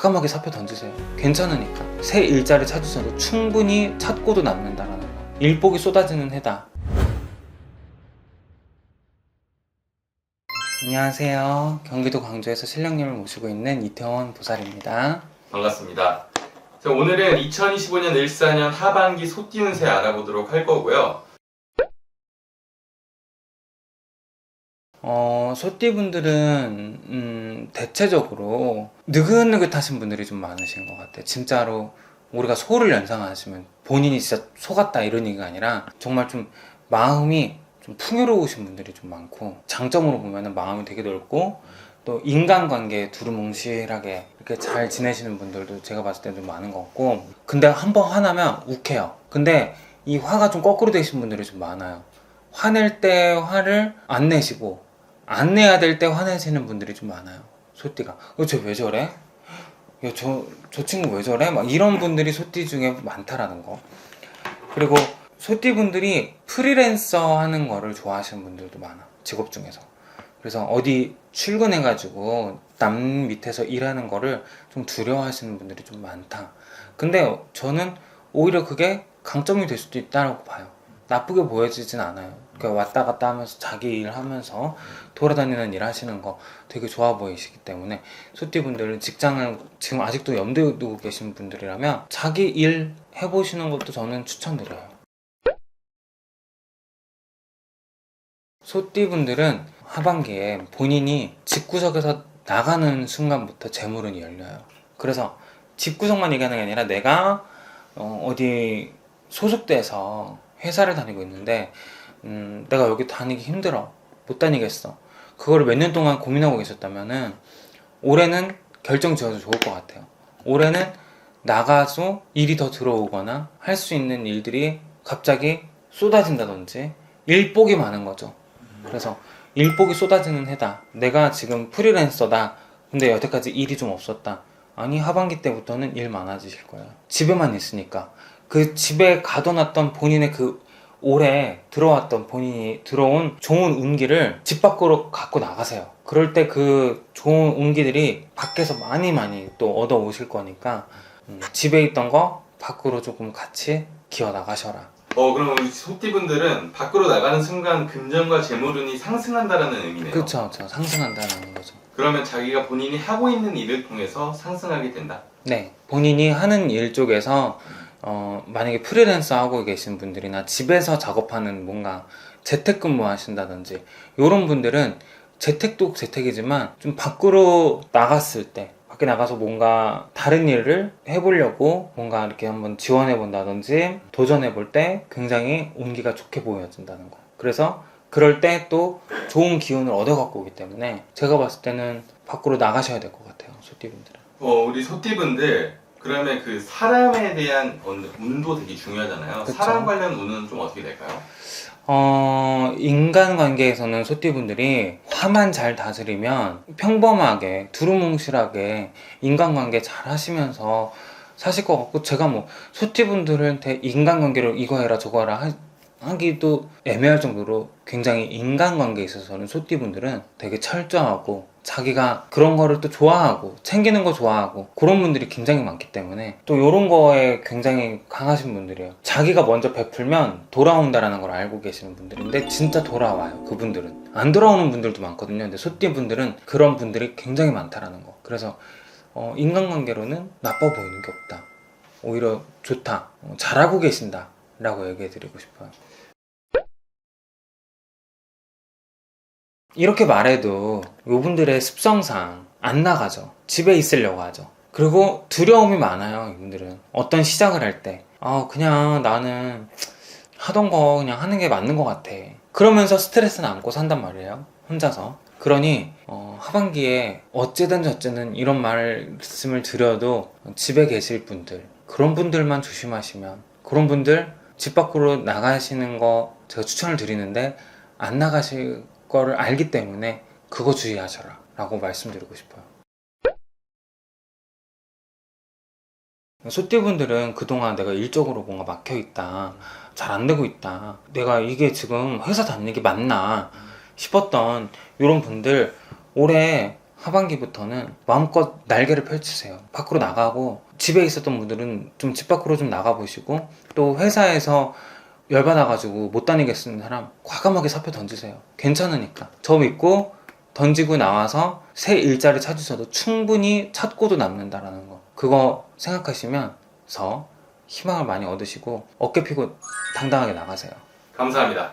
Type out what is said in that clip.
과감하게 사표 던지세요. 괜찮으니까. 새 일자리 찾으셔도 충분히 찾고도 남는다라는 거. 일복이 쏟아지는 해다. 안녕하세요. 경기도 광주에서 신령님을 모시고 있는 이태원 보살입니다. 반갑습니다. 자, 오늘은 2025년 일사년 하반기 소 띄는 새 알아보도록 할 거고요. 어, 소띠분들은, 음, 대체적으로 느긋느긋하신 분들이 좀 많으신 것 같아요. 진짜로 우리가 소를 연상하시면 본인이 진짜 소 같다 이런 얘기가 아니라 정말 좀 마음이 좀 풍요로우신 분들이 좀 많고 장점으로 보면은 마음이 되게 넓고 또 인간관계에 두루뭉실하게 이렇게 잘 지내시는 분들도 제가 봤을 때는 좀 많은 것 같고 근데 한 번 화나면 욱해요. 근데 이 화가 좀 거꾸로 되신 분들이 좀 많아요. 화낼 때 화를 안 내시고 안 내야 될 때 화내시는 분들이 좀 많아요. 소띠가. 어, 쟤 왜 저래? 야, 저, 저 친구 왜 저래? 막 이런 분들이 소띠 중에 많다라는 거. 그리고 소띠 분들이 프리랜서 하는 거를 좋아하시는 분들도 많아. 직업 중에서. 그래서 어디 출근해가지고 남 밑에서 일하는 거를 좀 두려워하시는 분들이 좀 많다. 근데 저는 오히려 그게 강점이 될 수도 있다고 봐요. 나쁘게 보여지진 않아요. 그러니까 왔다 갔다 하면서 자기 일 하면서 돌아다니는 일 하시는 거 되게 좋아 보이시기 때문에 소띠분들은 직장을 지금 아직도 염두에 두고 계신 분들이라면 자기 일 해보시는 것도 저는 추천드려요. 소띠분들은 하반기에 본인이 집구석에서 나가는 순간부터 재물운이 열려요. 그래서 집구석만 얘기하는 게 아니라 내가 어, 어디 소속돼서 회사를 다니고 있는데 음, 내가 여기 다니기 힘들어. 못 다니겠어. 그거를 몇 년 동안 고민하고 계셨다면은 올해는 결정 지어도 좋을 것 같아요. 올해는 나가서 일이 더 들어오거나 할 수 있는 일들이 갑자기 쏟아진다든지 일복이 많은 거죠. 그래서 일복이 쏟아지는 해다. 내가 지금 프리랜서다. 근데 여태까지 일이 좀 없었다. 아니 하반기 때부터는 일 많아지실 거예요 집에만 있으니까 그 집에 가둬놨던 본인의 그 올해 들어왔던 본인이 들어온 좋은 운기를 집 밖으로 갖고 나가세요. 그럴 때 그 좋은 운기들이 밖에서 많이 많이 또 얻어 오실 거니까 음, 집에 있던 거 밖으로 조금 같이 기어 나가셔라. 어, 그럼 우리 소띠분들은 밖으로 나가는 순간 금전과 재물운이 상승한다라는 의미네요. 그렇죠, 저 상승한다는 거죠. 그러면 자기가 본인이 하고 있는 일을 통해서 상승하게 된다. 네, 본인이 하는 일 쪽에서 어, 만약에 프리랜서 하고 계신 분들이나 집에서 작업하는 뭔가 재택근무 하신다든지 이런 분들은 재택도 재택이지만 좀 밖으로 나갔을 때 밖에 나가서 뭔가 다른 일을 해보려고 뭔가 이렇게 한번 지원해 본다든지 도전해 볼 때 굉장히 온기가 좋게 보여진다는 거. 그래서 그럴 때 또 좋은 기운을 얻어 갖고 오기 때문에 제가 봤을 때는 밖으로 나가셔야 될 것 같아요, 소띠분들은. 어, 우리 소띠분들 그러면 그 사람에 대한 운- 운도 되게 중요하잖아요. 그쵸. 사람 관련 운은 좀 어떻게 될까요? 어, 인간관계에서는 소띠분들이 화만 잘 다스리면 평범하게, 두루뭉실하게 인간관계 잘 하시면서 사실 것 같고, 제가 뭐, 소띠분들한테 인간관계로 이거 해라, 저거 해라 하, 하기도 애매할 정도로 굉장히 인간관계에 있어서는 소띠분들은 되게 철저하고, 자기가 그런 거를 또 좋아하고, 챙기는 거 좋아하고, 그런 분들이 굉장히 많기 때문에, 또 이런 거에 굉장히 강하신 분들이에요. 자기가 먼저 베풀면 돌아온다라는 걸 알고 계시는 분들인데, 진짜 돌아와요, 그분들은. 안 돌아오는 분들도 많거든요. 근데 소띠분들은 그런 분들이 굉장히 많다라는 거. 그래서, 어, 인간관계로는 나빠 보이는 게 없다. 오히려 좋다. 어, 잘하고 계신다. 라고 얘기해 드리고 싶어요. 이렇게 말해도 이분들의 습성상 안 나가죠. 집에 있으려고 하죠. 그리고 두려움이 많아요, 이분들은. 어떤 시작을 할 때. 아, 그냥 나는 하던 거 그냥 하는 게 맞는 것 같아. 그러면서 스트레스는 안고 산단 말이에요. 혼자서. 그러니, 어, 하반기에 어찌든 저찌든 이런 말씀을 드려도 집에 계실 분들, 그런 분들만 조심하시면, 그런 분들 집 밖으로 나가시는 거 제가 추천을 드리는데, 안 나가실 거를 알기 때문에 그거 주의하셔라 라고 말씀드리고 싶어요. 소띠분들은 그동안 내가 일적으로 뭔가 막혀 있다, 잘 안 되고 있다, 내가 이게 지금 회사 다니는 게 맞나 싶었던 이런 분들 올해 하반기부터는 마음껏 날개를 펼치세요. 밖으로 나가고 집에 있었던 분들은 좀 집 밖으로 좀 나가 보시고 또 회사에서 열받아가지고 못 다니겠는 사람 과감하게 사표 던지세요. 괜찮으니까. 저 믿고 던지고 나와서 새 일자리 찾으셔도 충분히 찾고도 남는다라는 거. 그거 생각하시면서 희망을 많이 얻으시고 어깨 피고 당당하게 나가세요. 감사합니다.